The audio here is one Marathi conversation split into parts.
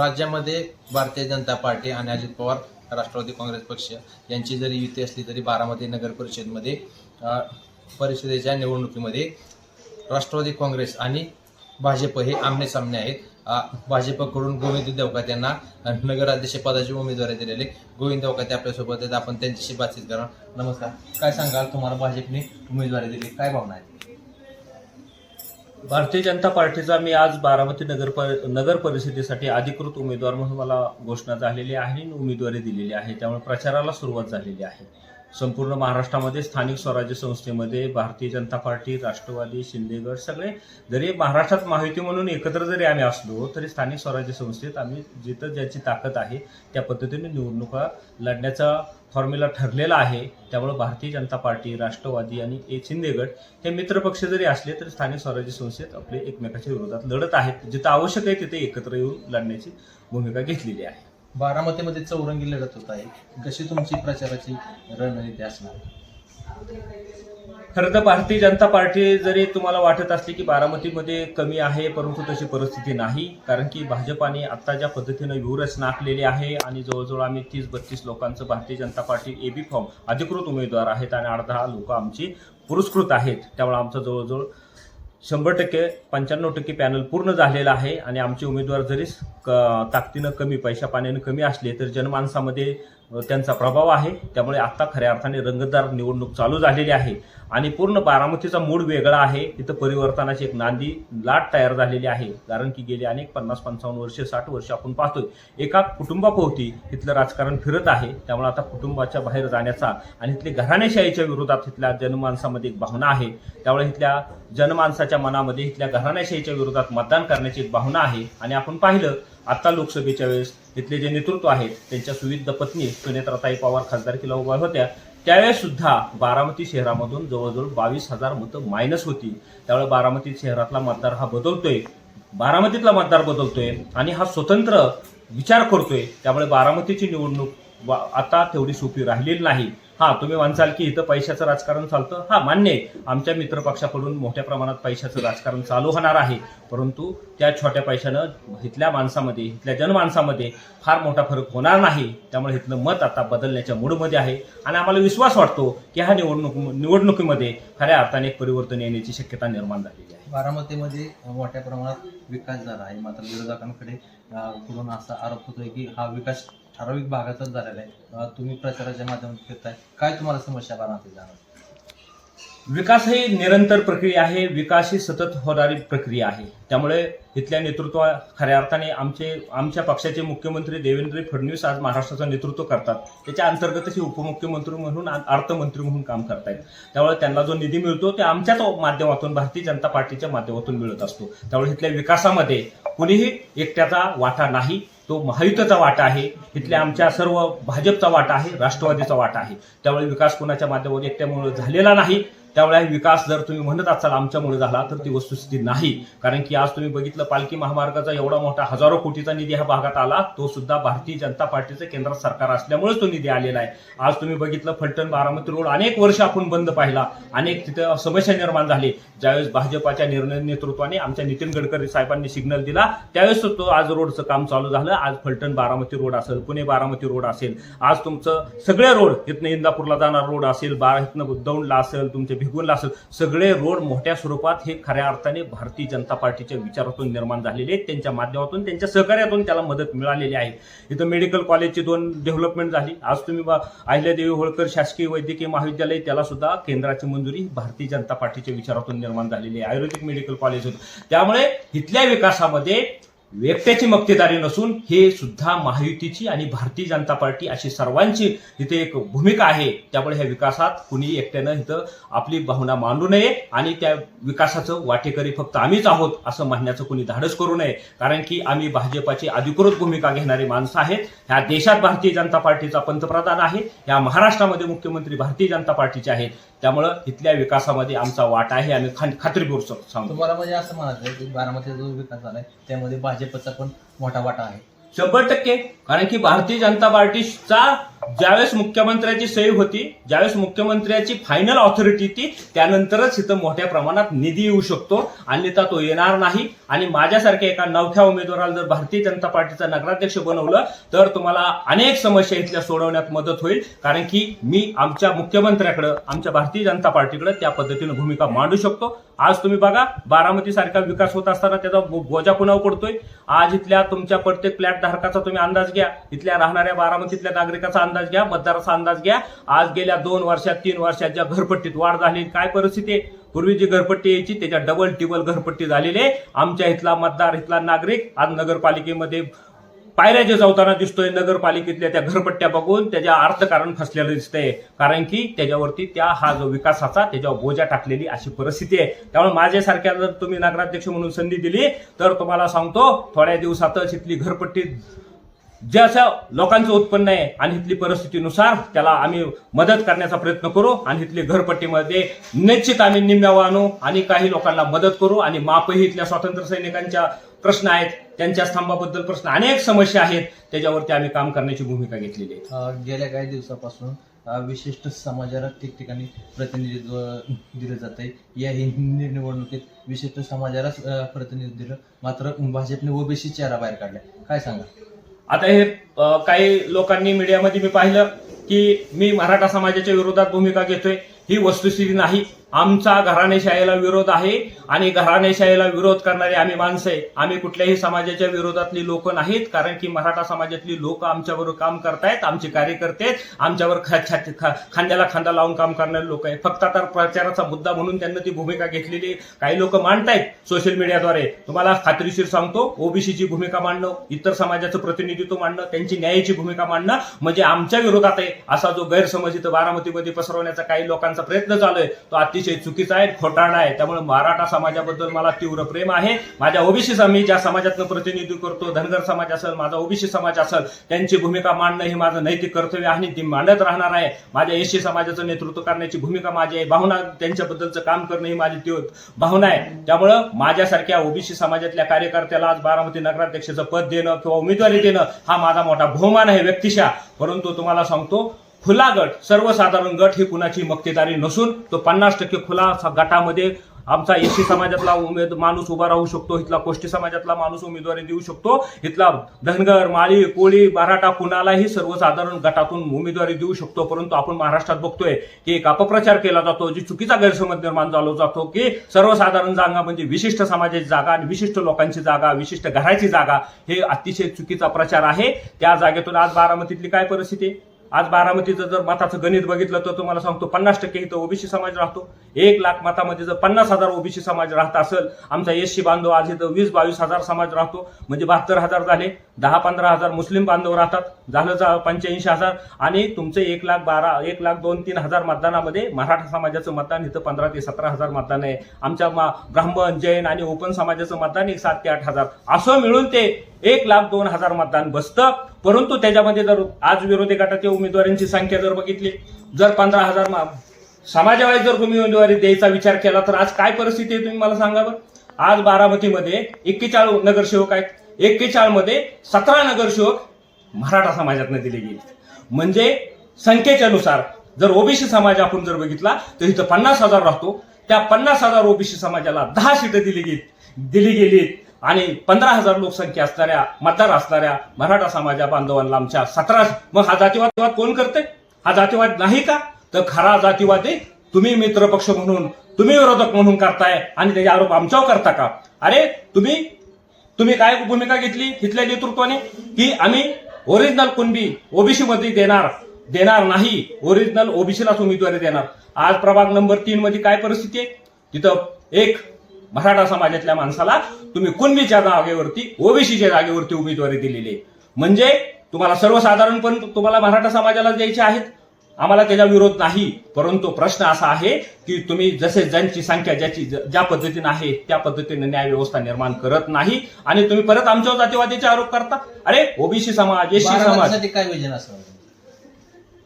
राज्यामध्ये भारतीय जनता पार्टी आणि अजित पवार राष्ट्रवादी काँग्रेस पक्ष यांची जरी युती असली तरी बारामती नगर परिषदमध्ये परिषदेच्या निवडणुकीमध्ये राष्ट्रवादी काँग्रेस आणि भाजप हे आमने सामने आहेत भाजपकडून गोविंद देवकात यांना अ, नगराध्यक्ष पदाची उमेदवारी दिलेली गोविंद देवकाते आपल्यासोबत आहेत. आपण त्यांच्याशी बातचीत करा. नमस्कार. काय सांगाल? तुम्हाला भाजपने उमेदवारी दिली. काय भावना आहे भारतीय जनता पार्टीचा मी आज बारामती नगर पर- नगर परिषदेसाठी अधिकृत उमेदवार म्हणून मला घोषणा झालेली आहे आणि उमेदवारी दिलेली आहे. त्यामुळे प्रचाराला सुरुवात झालेली आहे. संपूर्ण महाराष्ट्रामध्ये स्थानिक स्वराज्य संस्थेमध्ये भारतीय जनता पार्टी राष्ट्रवादी शिंदेगड सगळे जरी महाराष्ट्रात महायुती म्हणून एकत्र जरी आम्ही असलो तरी स्थानिक स्वराज्य संस्थेत आम्ही जिथं ज्याची ताकद आहे त्या पद्धतीने निवडणुका लढण्याचा फॉर्म्युला ठरलेला आहे. त्यामुळे भारतीय जनता पार्टी राष्ट्रवादी आणि ए शिंदेगड हे मित्रपक्ष जरी असले तरी स्थानिक स्वराज्य संस्थेत आपले एकमेकाच्या विरोधात लढत आहेत. जिथं आवश्यक आहे तिथे एकत्र येऊन लढण्याची भूमिका घेतलेली आहे. बारामतीमध्ये चौरंगी लढत होत आहे. कशी तुमची प्रचाराची रणनीती असणार? खरं तर भारतीय जनता पार्टी जरी तुम्हाला वाटत असली की बारामतीमध्ये कमी आहे परंतु तशी परिस्थिती नाही. कारण की भाजपाने आता ज्या पद्धतीनं व्यूहरचना आखलेली आहे आणि जवळजवळ आम्ही तीस बत्तीस लोकांचं Bharatiya Janata party A B form अधिकृत उमेदवार आहेत आणि आठ दहा लोक आमची पुरस्कृत आहेत. त्यामुळे आमचं जवळजवळ शंभर टक्के पंच्याण्णव टक्के पॅनल पूर्ण झालेलं आहे आणि आमचे उमेदवार जरी क- ताकदीनं कमी पैशा पाण्यानं कमी असले तर जनमानसामध्ये त्यांचा प्रभाव आहे. त्यामुळे आता खऱ्या अर्थाने रंगतदार निवडणूक चालू झालेली आहे. आणि पूर्ण बारामतीचा मूड वेगळा आहे. तिथं परिवर्तनाची एक नांदी लाट तयार झालेली आहे. कारण की गेली अनेक पन्नास पंचावन्न वर्ष साठ वर्ष आपण पाहतोय. एका कुटुंबाभोवती इथलं राजकारण फिरत आहे. त्यामुळे आता कुटुंबाच्या बाहेर जाण्याचा आणि इथली घराणेशाहीच्या विरोधात इथल्या जनमानसामध्ये एक भावना आहे. त्यामुळे इथल्या जनमानसाच्या मनामध्ये इथल्या घराणेशाहीच्या विरोधात मतदान करण्याची एक भावना आहे. आणि आपण पाहिलं आता लोकसभेच्या वेळेस इथले जे नेतृत्व आहेत त्यांच्या सुविध पत्नी सुनेत्राताई पवार खासदारकीला उभ्या होत्या. त्यावेळेस सुद्धा बारामती शहरामधून जवळजवळ बावीस हजार मतं मायनस होती. त्यामुळे बारामती शहरातला मतदार हा बदलतोय. बारामतीतला मतदार बदलतोय आणि हा स्वतंत्र विचार करतोय. त्यामुळे बारामतीची निवडणूक वा- आता तेवढी सोपी राहिलेली नाही. हा तुम्ही म्हणसाल की इथं पैशाचं राजकारण चालतं? हा मान्य आहे. आमच्या मित्रपक्षाकडून मोठ्या प्रमाणात पैशाचं राजकारण चालू होणार आहे. परंतु त्या छोट्या पैशानं इथल्या माणसामध्ये इथल्या जनमानसामध्ये फार मोठा फरक होणार नाही. त्यामुळे इथलं मत आता बदलण्याच्या मूडमध्ये आहे. आणि आम्हाला विश्वास वाटतो की ह्या निवडणूक निवडणुकीमध्ये खऱ्या अर्थाने एक परिवर्तन येण्याची शक्यता निर्माण झालेली आहे. बारामतीमध्ये मोठ्या प्रमाणात विकास झाला आहे. मात्र विरोधकांकडे अ, कडून असा आरोप होतोय की हा विकास ठराविक भागातच झालेला आहे. तुम्ही प्रचाराच्या माध्यमातून फिरताय. काय तुम्हाला समस्या बारामतीत जाणार विकास ही निरंतर प्रक्रिया आहे. विकास ही सतत होणारी प्रक्रिया आहे. त्यामुळे इथल्या नेतृत्व खऱ्या अर्थाने आमचे आमच्या पक्षाचे मुख्यमंत्री देवेंद्र फडणवीस आज महाराष्ट्राचं नेतृत्व करतात. त्याच्या अंतर्गतच हे उपमुख्यमंत्री म्हणून अर्थमंत्री म्हणून काम करतायत. त्यामुळे त्यांना जो निधी मिळतो ते आमच्याच माध्यमातून भारतीय जनता पार्टीच्या माध्यमातून मिळत असतो. त्यामुळे इथल्या विकासामध्ये कुणीही एकट्याचा वाटा नाही. तो महायुतीचा वाटा आहे इथल्या आमच्या सर्व भाजपचा वाटा आहे राष्ट्रवादीचा वाटा आहे. त्यामुळे विकास कोणाच्या माध्यमातून एकट्यामुळे झालेला नाही. त्यामुळे विकास जर तुम्ही म्हणत असाल आमच्यामुळे झाला तर ती वस्तुस्थिती नाही. कारण की आज तुम्ही बघितलं पालखी महामार्गाचा एवढा मोठा हजारो कोटीचा निधी ह्या भागात आला तो सुद्धा भारतीय जनता पार्टीचं केंद्र सरकार असल्यामुळेच तो निधी आलेला आहे. आज तुम्ही बघितलं फलटण बारामती रोड अनेक वर्ष आपण बंद पाहिला अनेक तिथं समस्या निर्माण झाली. ज्यावेळेस भाजपाच्या निर्णय नेतृत्वाने आमच्या नितीन गडकरी साहेबांनी सिग्नल दिला त्यावेळेस तो आज रोडचं काम चालू झालं. आज फलटण बारामती रोड असेल पुणे बारामती रोड असेल आज तुमचं सगळे रोड इथनं इंदापूरला जाणार रोड असेल बारा इथनं दौंडला असेल तुमचे भिगवणला असेल सगळे रोड मोठ्या स्वरूपात हे खऱ्या अर्थाने भारतीय जनता पार्टीच्या विचारातून निर्माण झालेले आहेत. त्यांच्या माध्यमातून त्यांच्या सहकार्यातून त्याला मदत मिळालेली आहे. इथं मेडिकल कॉलेजची दोन डेव्हलपमेंट झाली. आज तुम्ही बा- अहिल्यादेवी होळकर शासकीय वैद्यकीय महाविद्यालय त्याला सुद्धा केंद्राची मंजुरी भारतीय जनता पार्टीच्या विचारातून निर्माण झालेली आहे. आयुर्वेदिक मेडिकल कॉलेज होतं. त्यामुळे इथल्या विकासामध्ये व्यक्त्याची मक्तेदारी नसून हे सुद्धा महायुतीची आणि भारतीय जनता पार्टी अशी सर्वांची इथे एक भूमिका आहे. त्यामुळे ह्या विकासात कुणी एकट्यानं इथं आपली भावना मांडू नये आणि त्या विकासाचं वाटेकरी फक्त आम्हीच आहोत असं म्हणण्याचं कुणी धाडस करू नये. कारण की आम्ही भाजपाची अधिकृत भूमिका घेणारी माणसं आहेत. ह्या देशात भारतीय जनता पार्टीचा पंतप्रधान आहे. या महाराष्ट्रामध्ये मुख्यमंत्री भारतीय जनता पार्टीचे आहेत. त्यामुळं इथल्या विकासामध्ये आमचा वाटा आहे आम्ही खान- खात्रीपूर्वक सांगतो. तुम्हाला म्हणजे असं म्हणायचं आहे की बारामतीचा जो विकास झालाय त्यामध्ये भाजपचा पण मोठा वाटा आहे. शंभर टक्के. कारण की भारतीय जनता पार्टीचा ज्यावेळेस मुख्यमंत्र्याची सही होती ज्यावेळेस मुख्यमंत्र्याची फायनल ऑथॉरिटी ती त्यानंतरच इथं मोठ्या प्रमाणात निधी येऊ शकतो. अन्यथा तो येणार नाही. आणि माझ्यासारख्या एका नवख्या उमेदवाराला जर भारतीय जनता पार्टीचा नगराध्यक्ष बनवलं तर तुम्हाला अनेक समस्या इथल्या सोडवण्यात मदत होईल. कारण की मी आमच्या मुख्यमंत्र्याकडं आमच्या भारतीय जनता पार्टीकडे त्या पद्धतीनं भूमिका मांडू शकतो. आज तुम्ही बघा बारामती सारखा विकास होत असताना त्याचा बो- बोजा कुणावर पडतोय आज इथल्या तुमच्या प्रत्येक फ्लॅट धारकाचा तुम्ही अंदाज घ्या. इथल्या राहणाऱ्या बारामतीतल्या नागरिकाचा अंदाज घ्या मतदाराचा अंदाज घ्या. आज गेल्या दोन वर्षात तीन वर्षात ज्या घरपट्टीत वाढ झाली काय परिस्थिती आहे? पूर्वी जी घरपट्टी यायची त्याच्या डबल टिबल घरपट्टी झालेली आहे. आमच्या इथला मतदार इथला नागरिक आज नगरपालिकेमध्ये पायऱ्या जे जाताना दिसतोय नगरपालिकेतल्या त्या घरपट्ट्या बघून त्याच्या अर्थकारण फसलेलं दिसतंय. कारण की त्याच्यावरती त्या हा जो विकासाचा त्याच्यावर बोजा टाकलेली अशी परिस्थिती आहे. त्यामुळे माझ्यासारख्या जर तुम्ही नगराध्यक्ष म्हणून संधी दिली तर तुम्हाला सांगतो थोड्या दिवसातच इथली घरपट्टी जे असं लोकांचं उत्पन्न आहे आणि इथली परिस्थितीनुसार त्याला आम्ही मदत करण्याचा प्रयत्न करू आणि इथली घरपट्टीमध्ये निश्चित आम्ही निम्म्यावर आणू आणि काही लोकांना मदत करू आणि मापही इथल्या स्वातंत्र्य सैनिकांच्या प्रश्न आहेत त्यांच्या स्तंभाबद्दल प्रश्न अनेक समस्या आहेत त्याच्यावरती आम्ही काम करण्याची भूमिका घेतलेली आहे. गेल्या काही दिवसापासून विशिष्ट समाजाला ठिकठिकाणी प्रतिनिधित्व दिलं जात आहे. या हिंदी निवडणुकीत विशिष्ट समाजालाच प्रतिनिधित्व दिलं. मात्र भाजपने ओबीसी चेहरा बाहेर काढलाय. काय सांगा आता हे काही लोकांनी मीडियामध्ये मी पाहिलं की मी मराठा समाजाच्या विरोधात भूमिका घेतोय ही वस्तुस्थिती नाही. आमचा घराणेशाहीला विरोध आहे आणि घराणेशाहीला विरोध करणारे आम्ही माणसं आहे आम्ही कुठल्याही समाजाच्या विरोधातली लोक नाहीत कारण की मराठा समाजातली लोक आमच्याबरोबर काम करतायत आमचे कार्यकर्ते आहेत आमच्यावर ख- छाती- खांद्याला खांदा लावून काम करणारे लोक आहे फक्त आता प्रचाराचा मुद्दा म्हणून त्यांनी ती भूमिका घेतलेली काही लोक मांडतायत सोशल मीडियाद्वारे तुम्हाला खात्रीशीर सांगतो ओबीसीची भूमिका मांडणं इतर समाजाचं प्रतिनिधित्व मांडणं त्यांची न्यायाची भूमिका मांडणं म्हणजे आमच्या विरोधात आहे असा जो गैरसमज इथं बारामतीमध्ये पसरवण्याचा काही लोकांचा प्रयत्न चालू आहे तो अतिशय चुकीचा आहे खोटाळा आहे. त्यामुळे मराठा समाजाबद्दल मला तीव्र प्रेम आहे. माझ्या ओबीसी मी ज्या समाजातनं प्रतिनिधित्व करतो धनगर समाज असेल माझा ओबीसी समाज असेल त्यांची भूमिका मांडणं हे माझं नैतिक कर्तव्य आहे आणि ती मांडत राहणार आहे. माझ्या एससी समाजाचं नेतृत्व करण्याची भूमिका माझी आहे. भावना त्यांच्याबद्दलचं काम करणं ही माझी ती भावना आहे. त्यामुळं माझ्यासारख्या ओबीसी समाजातल्या कार्यकर्त्याला आज बारामती नगराध्यक्षाचं पद देणं किंवा उमेदवारी देणं हा माझा मोठा बहुमान आहे व्यक्तिशा. परंतु तुम्हाला सांगतो खुला गट सर्वसाधारण गट ही कुणाची मक्तेदारी नसून तो पन्नास टक्के खुला गटामध्ये आमचा एससी समाजातला उमेद माणूस उभा राहू शकतो इथला कोष्टी समाजातला माणूस उमेदवारी देऊ शकतो इथला धनगर माळी कोळी मराठा कुणालाही सर्वसाधारण गटातून उमेदवारी देऊ शकतो परंतु आपण महाराष्ट्रात बघतोय की एक अपप्रचार केला जातो जी चुकीचा गैरसमज निर्माण झाला जातो की सर्वसाधारण जागा म्हणजे विशिष्ट समाजाची जागा आणि विशिष्ट लोकांची जागा विशिष्ट घराची जागा हे अतिशय चुकीचा प्रचार आहे. त्या जागेतून आज बारामतीतली काय परिस्थिती? आज बारामतीचं जर मताचं गणित बघितलं तर तुम्हाला सांगतो पन्नास टक्के इथं ओबीसी समाज राहतो. एक लाख मतामध्ये जर पन्नास हजार ओबीसी समाज राहत असेल आमचा एससी बांधव आज इथं वीस बावीस हजार समाज राहतो. म्हणजे बहात्तर हजार झाले दहा पंधरा हजार मुस्लिम बांधव राहतात. झालं जा पंच्याऐंशी हजार. आणि तुमचं एक लाख बारा एक लाख दोन तीन हजार मतदानामध्ये मराठा समाजाचं मतदान इथं पंधरा ते सतरा हजार मतदान आहे. आमच्या ब्राह्मण जैन आणि ओपन समाजाचं मतदान एक सात ते आठ हजार. असं मिळून ते एक लाख दोन हजार मतदान बसतं. परंतु त्याच्यामध्ये जर आज विरोधी गटाच्या उमेदवारांची संख्या जर बघितली जर पंधरा हजार मा- समाजावाईज जर तुम्ही उमेदवारी द्यायचा विचार केला तर आज काय परिस्थिती आहे तुम्ही मला सांगा बरं? आज बारामतीमध्ये एक्केचाळीस नगरसेवक आहेत. एक्केचाळीसमध्ये सतरा नगरसेवक मराठा समाजातनं दिले गेले. म्हणजे संख्येच्या नुसार जर ओबीसी समाज आपण जर बघितला तर इथं पन्नास हजार राहतो. त्या पन्नास हजार ओबीसी समाजाला दहा सीटं दिली गेली दिली गेलीत. आणि पंधरा हजार लोकसंख्या असणाऱ्या मतदार असणाऱ्या मराठा समाजा बांधवांना आमच्या सतरा मग हा जातीवाद कोण करते हा जातीवाद नाही का? तर खरा जातीवाद आहे. तुम्ही मित्रपक्ष म्हणून तुम्ही विरोधक म्हणून करताय आणि त्याचे आरोप आमच्यावर करता का? अरे तुम्ही तुम्ही काय भूमिका घेतली तिथल्या नेतृत्वाने? की आम्ही ओरिजिनल कुणबी ओबीसी मध्ये देणार देणार नाही. ओरिजिनल ओबीसीलाच उमेदवारी देणार. आज प्रभाग नंबर तीन मध्ये काय परिस्थिती आहे? तिथं एक मराठा समाजातल्या माणसाला तुम्ही कुणबीच्या जागेवरती ओबीसीच्या जागेवरती उमेदवारी दिलेली आहे. म्हणजे तुम्हाला सर्वसाधारण पण तुम्हाला मराठा समाजाला द्यायचे आहेत? आम्हाला त्याचा विरोध नाही. परंतु प्रश्न असा आहे की तुम्ही जसे ज्यांची संख्या ज्याची ज्या पद्धतीने आहे त्या पद्धतीने न्याय व्यवस्था निर्माण करत नाही. आणि तुम्ही परत आमच्यावर जातीवादीचे आरोप करता? अरे ओबीसी समाज एससी समाज. काय असं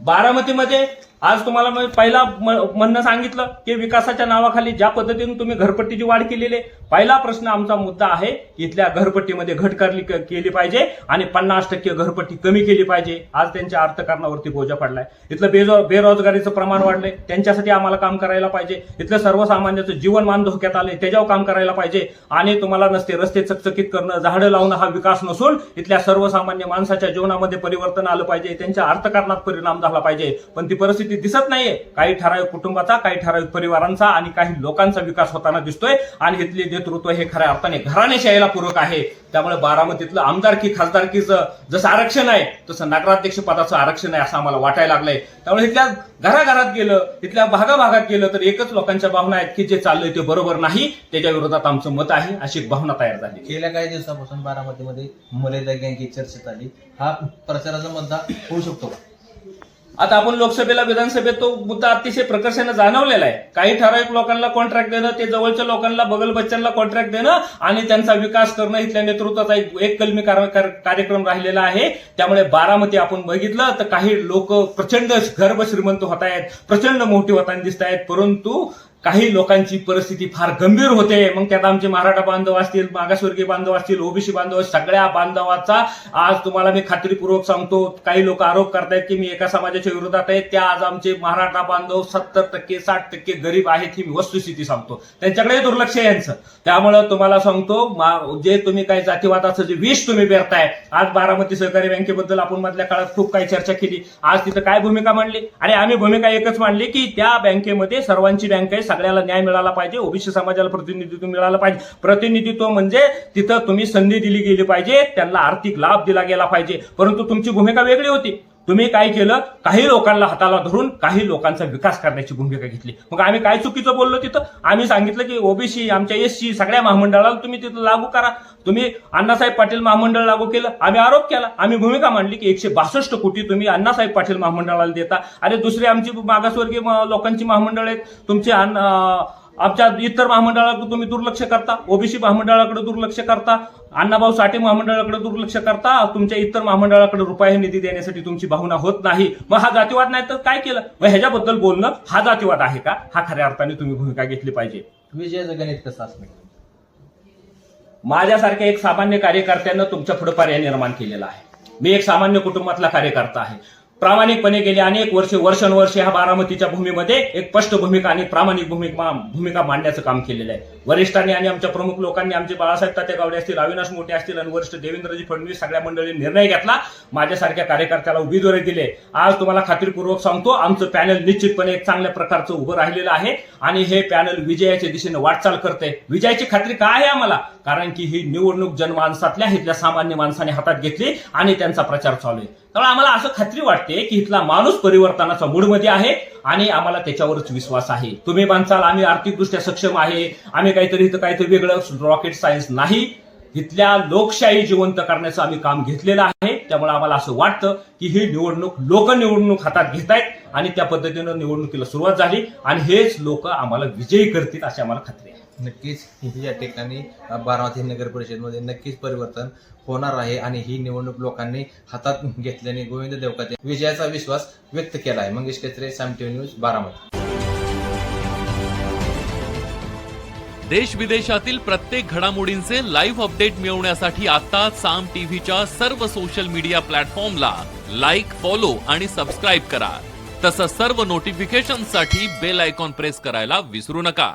बारामतीमध्ये आज तुम्हाला मी पहिला म- म्हणणं सांगितलं की विकासाच्या नावाखाली ज्या पद्धतीने तुम्ही घरपट्टीची वाढ केलेली आहे पहिला प्रश्न आमचा मुद्दा आहे इथल्या घरपट्टीमध्ये घट करली केली पाहिजे आणि पन्नास टक्के घरपट्टी कमी केली पाहिजे. आज त्यांच्या अर्थकारणावरती बोजा पडलाय. इथलं बेरो बेरोजगारीचं प्रमाण वाढलंय. त्यांच्यासाठी आम्हाला काम करायला पाहिजे. इथलं सर्वसामान्याचं जीवनमान धोक्यात आलंय. त्याच्यावर काम करायला पाहिजे. आणि तुम्हाला नसते रस्ते चकचकीत करणं झाडं लावणं हा विकास नसून इथल्या सर्वसामान्य माणसाच्या जीवनामध्ये परिवर्तन आलं पाहिजे. त्यांच्या अर्थकारणात परिणाम झाला पाहिजे. पण ती परिस्थिती दिसत नाहीये. काही ठराविक कुटुंबाचा काही ठराविक परिवारांचा आणि काही लोकांचा विकास होताना दिसतोय. आणि इथले नेतृत्व हे खऱ्या अर्थाने घराणेशाहीला पूरक आहे. त्यामुळे बारामतीतलं आमदारकी खासदारकीचं जसं आरक्षण आहे तसं नगराध्यक्ष पदाचं आरक्षण आहे असं आम्हाला वाटायला लागलंय. त्यामुळे इथल्या घराघरात गेलं इथल्या भागाभागात गेलं तर एकच लोकांच्या भावना आहेत की जे चाललंय ते बरोबर नाही. त्याच्या विरोधात आमचं मत आहे अशी एक भावना तयार झाली. गेल्या काही दिवसापासून बारामतीमध्ये मलेदा गँगची चर्चेत आली. हा प्रचाराचा मुद्दा होऊ शकतो का? आता आपण लोकसभेला विधानसभेत तो मुद्दा अतिशय प्रकर्षाने जाणवलेला आहे. काही ठराविक लोकांना कॉन्ट्रॅक्ट देणं ते जवळच्या लोकांना बगल बच्चांना कॉन्ट्रॅक्ट देणं आणि त्यांचा विकास करणं इथल्या नेतृत्वाचा एक एक कलमी कार्यक्रम राहिलेला आहे. त्यामुळे बारामती आपण बघितलं तर काही लोक प्रचंड गर्भ श्रीमंत होत आहेत प्रचंड मोठी होताना दिसत आहेत परंतु काही लोकांची परिस्थिती फार गंभीर होते. मग त्यात आमचे मराठा बांधव असतील मागासवर्गीय बांधव असतील ओबीसी बांधव सगळ्या बांधवाचा आज तुम्हाला मी खात्रीपूर्वक सांगतो. काही लोक आरोप करतायत की मी एका समाजाच्या विरोधात आहे. त्या आज आमचे मराठा बांधव सत्तर टक्के साठ टक्के गरीब आहेत ही मी वस्तुस्थिती सांगतो. त्यांच्याकडे दुर्लक्ष आहे यांचं. त्यामुळं तुम्हाला सांगतो जे तुम्ही काही जातीवादाचं जे विष तुम्ही पेरताय आज बारामती सहकारी बँकेबद्दल आपण मधल्या काळात खूप काही चर्चा केली. आज तिथं काय भूमिका मांडली? आणि आम्ही भूमिका एकच मांडली की त्या बँकेमध्ये सर्वांची बँक आहे सगळ्याला न्याय मिळाला पाहिजे ओबीसी समाजाला प्रतिनिधित्व मिळालं पाहिजे. प्रतिनिधित्व म्हणजे तिथं तुम्ही संधी दिली गेली पाहिजे त्यांना आर्थिक लाभ दिला गेला पाहिजे. परंतु तुमची भूमिका वेगळी होती. तुम्ही काय केलं? काही लोकांना हाताला धरून काही लोकांचा विकास करण्याची भूमिका घेतली. मग आम्ही काय चुकीचं बोललो तिथं? आम्ही सांगितलं की ओबीसी आमच्या एससी सगळ्या महामंडळाला तुम्ही तिथं लागू करा. तुम्ही अण्णासाहेब पाटील महामंडळ लागू केलं. आम्ही आरोप केला. आम्ही भूमिका मांडली की एकशे बासष्ट कोटी तुम्ही अण्णासाहेब पाटील महामंडळाला देता. अरे दुसरी आमची मागासवर्गीय लोकांची महामंडळ आहेत. तुमचे अन्न- आमच्या इतर महामंडळाकडे तुम्ही दुर्लक्ष करता ओबीसी महामंडळाकडे दुर्लक्ष करता अण्णाभाऊ साठे महामंडळाकडे दुर्लक्ष करता तुमच्या इतर महामंडळाकडे रुपये निधी देण्यासाठी तुमची भावना होत नाही. मग हा जातीवाद नाही तर काय केलं? मग ह्याच्याबद्दल बोलणं हा जातीवाद आहे का? हा खऱ्या अर्थाने तुम्ही भूमिका घेतली पाहिजे. विजयाचं गणित कसं असणार? माझ्यासारख्या एक सामान्य कार्यकर्त्यानं तुमच्यापुढे पर्याय निर्माण केलेला आहे. मी एक सामान्य कुटुंबातला कार्यकर्ता आहे. प्रामाणिकपणे गेले अनेक वर्षे वर्षानुवर्षे ह्या बारामतीच्या भूमीमध्ये एक स्पष्ट भूमिका आणि प्रामाणिक भूमिका भूमिका मांडण्याचं काम केलेलं आहे. वरिष्ठांनी आणि आमच्या प्रमुख लोकांनी आमचे बाळासाहेब तात्या गावडे असतील अविनाश मोठे असतील आणि वरिष्ठ देवेंद्रजी फडणवीस सगळ्या मंडळींनी निर्णय घेतला. माझ्यासारख्या कार्यकर्त्याला उमेदवारी दिले. आज तुम्हाला खात्रीपूर्वक सांगतो आमचं पॅनल निश्चितपणे एक चांगल्या प्रकारचं उभं राहिलेलं आहे आणि हे पॅनल विजयाच्या दिशेने वाटचाल करते विजयाची खात्री काय आहे आम्हाला? कारण की ही निवडणूक जनमानसातल्या इथल्या सामान्य माणसाने हातात घेतली आणि त्यांचा प्रचार चालू आहे. त्यामुळे आम्हाला असं खात्री वाटते की इथला माणूस परिवर्तनाचा मूडमध्ये आहे आणि आम्हाला त्याच्यावरच विश्वास आहे. तुम्ही माणसाल आम्ही आर्थिकदृष्ट्या सक्षम आहे आम्ही काहीतरी इथं काहीतरी वेगळं रॉकेट सायन्स नाही. इथल्या लोकशाही जिवंत करण्याचं आम्ही काम घेतलेलं आहे. त्यामुळे आम्हाला असं वाटतं की ही निवडणूक लोक निवडणूक हातात घेत आहेत आणि त्या पद्धतीनं निवडणुकीला सुरुवात झाली आणि हेच लोक आम्हाला विजयी करतील अशी आम्हाला खात्री आहे. नक्कीच या ठिकाणी बारामती नगर परिषदमध्ये नक्कीच परिवर्तन होणार आहे आणि ही निवडणूक लोकांनी हातात घेतल्याने गोविंद देवकाते विजयाचा विश्वास व्यक्त केला आहे. मंगेश केत्रे साम न्यूज बारामती. देश विदेशातील प्रत्येक घडामोडींचे लाईव्ह अपडेट मिळवण्यासाठी आता साम टीव्हीच्या सर्व सोशल मीडिया प्लॅटफॉर्मला लाईक फॉलो आणि सबस्क्राईब करा. तसंच सर्व नोटिफिकेशनसाठी बेल आयकॉन प्रेस करायला विसरू नका.